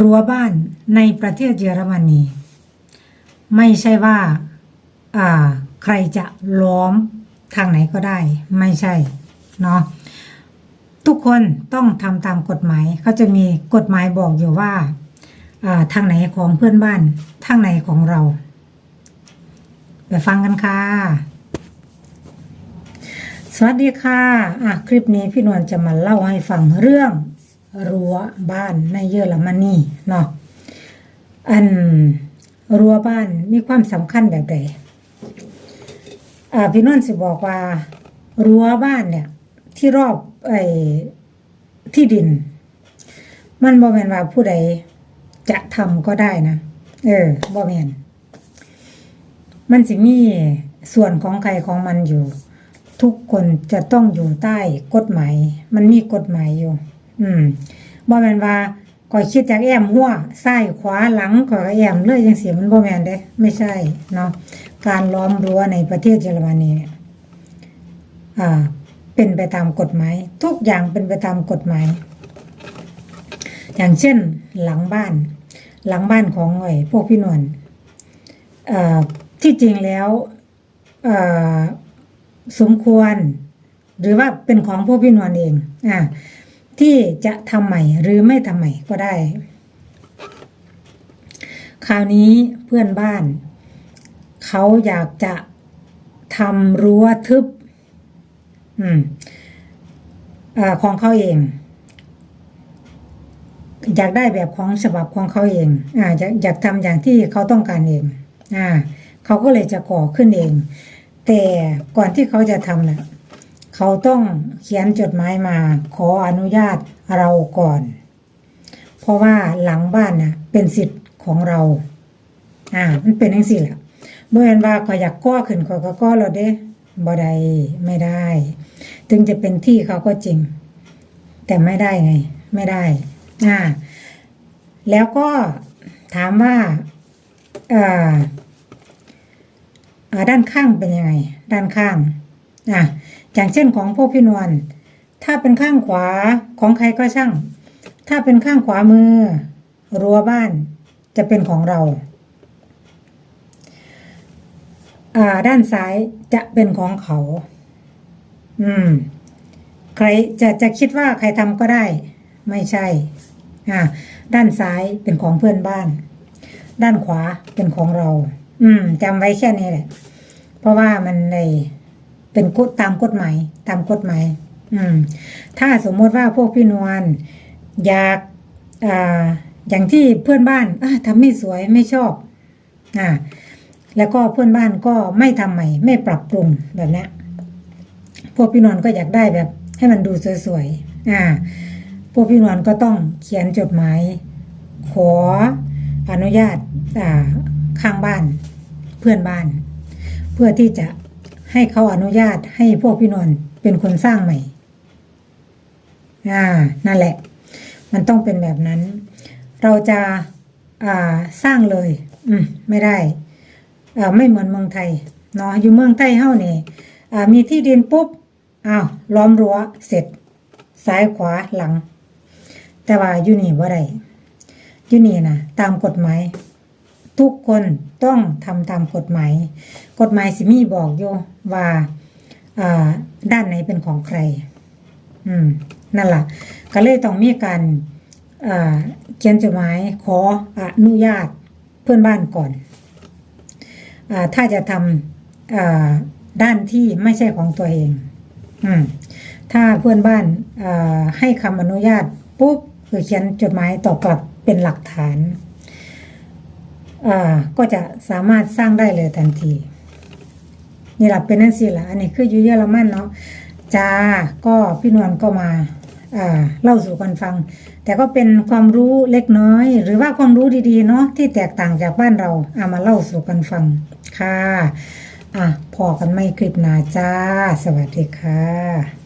รั้วบ้านในประเทศเยอรมนี ไม่ใช่ว่าใครจะล้อมทางไหนก็ได้ ไม่ใช่เนาะทุกคนต้องทำตามกฎหมายเขาจะมีกฎหมายบอกอยู่ว่าทางไหนของเพื่อนบ้าน ทางไหนของเรา ไปฟังกันค่ะ สวัสดีค่ะอะคลิปนี้พี่นวลจะมาเล่าให้ฟังเรื่อง รั้วบ้านในเยอรมนีเนาะอันรั้วบ้านมีความสำคัญแบบใดอ่าพี่นวลสิบอกว่ารั้วบ้านเนี่ย ที่รอบไอ้ที่ดิน มันบ่แมนว่าผู้ใดจะทำก็ได้นะเออบ่แมนมันสิมีส่วนของใครของมันอยู่ ทุกคนจะต้องอยู่ใต้กฎหมาย มันมีกฎหมายอยู่ อืมบ่แม่นว่าก่อยคิดจากแอมหัวซ้ายขวาหลังก็แอมเลยจังซี่มันบ่แม่นเด้ ไม่ใช่เนาะการล้อมรั้วในประเทศเยอรมนีเนี่ยอ่า เป็นไปตามกฎหมาย ทุกอย่างเป็นไปตามกฎหมาย อย่างเช่น หลังบ้าน หลังบ้านของไอ้พวกพี่นวลเอ่อที่จริงแล้วสมควร หรือว่าเป็นของพวกพี่นวลเอง อ่า ที่จะทำใหม่หรือไม่ทำใหม่ก็ได้ คราวนี้เพื่อนบ้าน เขาอยากจะทำรั้วทึบอืมอของเขาเอง อยากได้แบบของฉบับของเขาเองอ่าอยากอยากทำอย่างที่เขาต้องการเองอ่าเขาก็เลยจะก่อขึ้นเอง แต่ก่อนที่เขาจะทำนะ่ะ เขาต้องเขียนจดหมายมา ขออนุญาตเราก่อน เพราะว่าหลังบ้านน่ะเป็นสิทธิ์ของเรา อ่า มันเป็นอย่างสิแหละเมื่อวันว่าขอยอยากก้อขึ้นขอยก็ก้อเราเด้บ่ได้ไม่ได้ ถึงจะเป็นที่เขาก็จริง แต่ไม่ได้ไง ไม่ได้ อ่า แล้วก็ถามว่าอ่าอ่าด้านข้างเป็นยังไง ด้านข้าง อะอย่างเช่นของพวกพี่นวลถ้าเป็นข้างขวาของใครก็ช่าง ถ้าเป็นข้างขวามือ รั้วบ้านจะเป็นของเราอ่าด้านซ้ายจะเป็นของเขา อืม ใครจะจะคิดว่าใครทำก็ได้ ไม่ใช่ อ่า ด้านซ้ายเป็นของเพื่อนบ้าน ด้านขวาเป็นของเรา อืมจำไว้แค่นี้แหละ เพราะว่ามันใน เป็นกฎตามกฎหมายตามกฎหมายอืม ถ้าสมมติว่าพวกพี่นวลอยากอ่าอย่างที่เพื่อนบ้านอะทำไม่สวยไม่ชอบอ่าแล้วก็เพื่อนบ้านก็ไม่ทำใหม่ ไม่ปรับปรุงแบบนี้พวกพี่นวลก็อยากได้แบบ ให้มันดูสวยๆอ่า พวกพี่นวลก็ต้องเขียนจดหมายขออนุญาตอ่าข้างบ้านเพื่อนบ้าน เพื่อที่จะ ให้เขาอนุญาตให้พวกพี่นวลเป็นคนสร้างใหม่ อ่า นั่นแหละ มันต้องเป็นแบบนั้น เราจะอ่าสร้างเลย อืม ไม่ได้อ่าไม่เหมือนเมืองไทย เนาะ อยู่เมืองไทยเฮ้านี่อ่า มีที่ดินปุ๊บ อ้าว ล้อมรั้ว เสร็จ ซ้ายขวาหลัง แต่ว่าอยู่นี่บ่าได้อยู่นี่นะตามกฎหมาย ทุกคนต้องทำตามกฎหมาย กฎหมายสิมีบอกอยู่ว่าด้านไหนเป็นของใคร อืม นั่นล่ะ ก็เลยต้องมีการเขียนจดหมายขออนุญาตเพื่อนบ้านก่อนอถ้าจะทำอ่าด้านที่ไม่ใช่ของตัวเอง อืม ถ้าเพื่อนบ้านให้คำอนุญาตปุ๊บคือเขียนจดหมายตอบกลับเป็นหลักฐาน ก็จะสามารถสร้างได้เลยทันที นี่แหละเป็นนั่นสิละอันนี้คืออยู่เยอรมันเนาะจ้าก็พี่นวลก็มาอ่าเล่าสู่กันฟัง แต่ก็เป็นความรู้เล็กน้อย หรือว่าความรู้ดีๆเนาะที่แตกต่างจากบ้านเราเอามาเล่าสู่กันฟังค่ะอะพอกันไม่คลิปหนาจ้า สวัสดีค่ะ